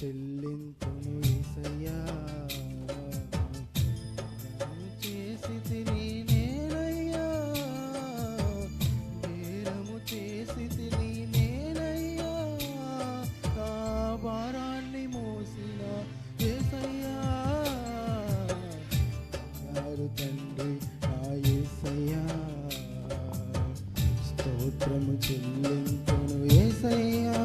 చెల్లింతును ఇసయ్యా చేసి తిని నేనయ్యా. నేరము చేసి తిని నేనయ్యా. ఆ భారాన్ని మోసిన ఏసయ్యా గారు తండ్రి నా ఏసయ్యా స్తోత్రము చెల్లింతును ఏసయ్యా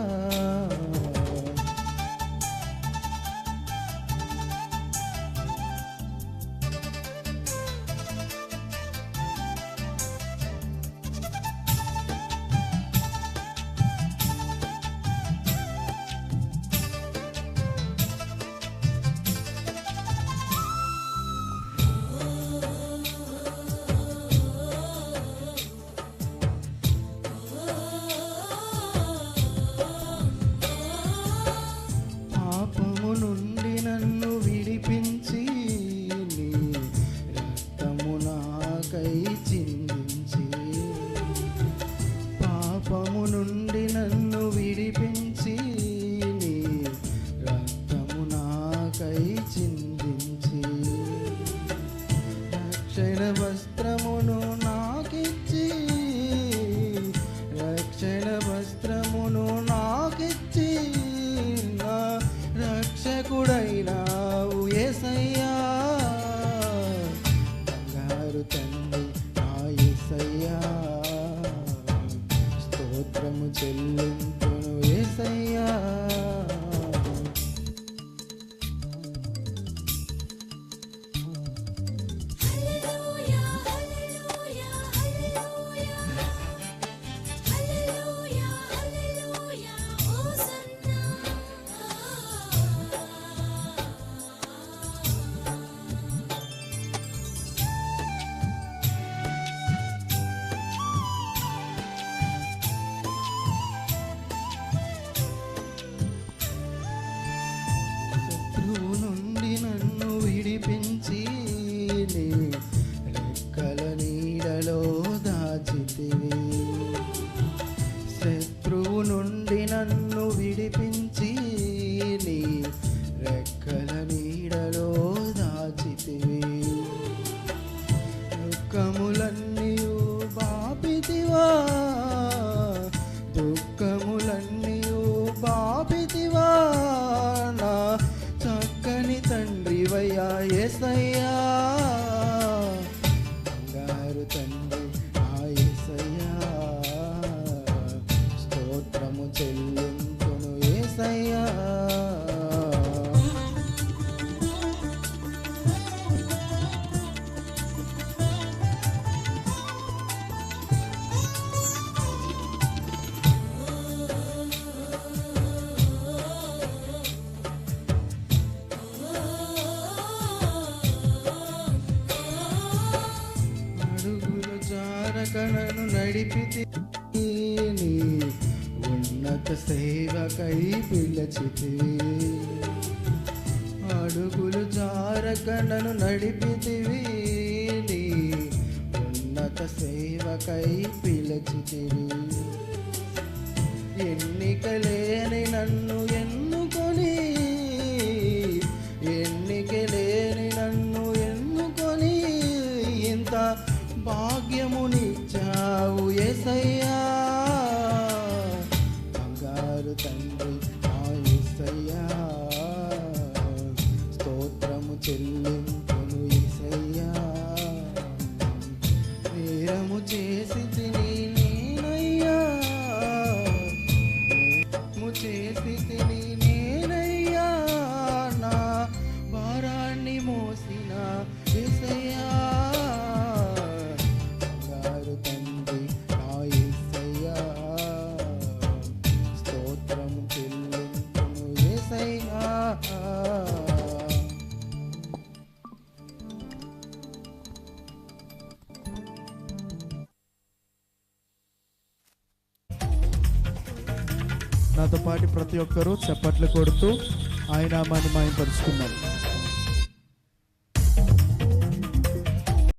sair జారకణను నడిపితి ఉన్నత సేవకై పిలచితివి అడుగులు జారకణను నడిపితివి నీ ఉన్నత సేవకై పిలచితివి. ఎన్నిక లేని నన్ను ఎన్ను భాగ్యమునిచ్చావు ఎసయ్యా బంగారు తండ్రి ఆ ఎసయ్యా స్తోత్రము చెల్లింపును నాతో పాటు ప్రతి ఒక్కరూ చప్పట్లు కొడుతూ ఆయన నామాన్ని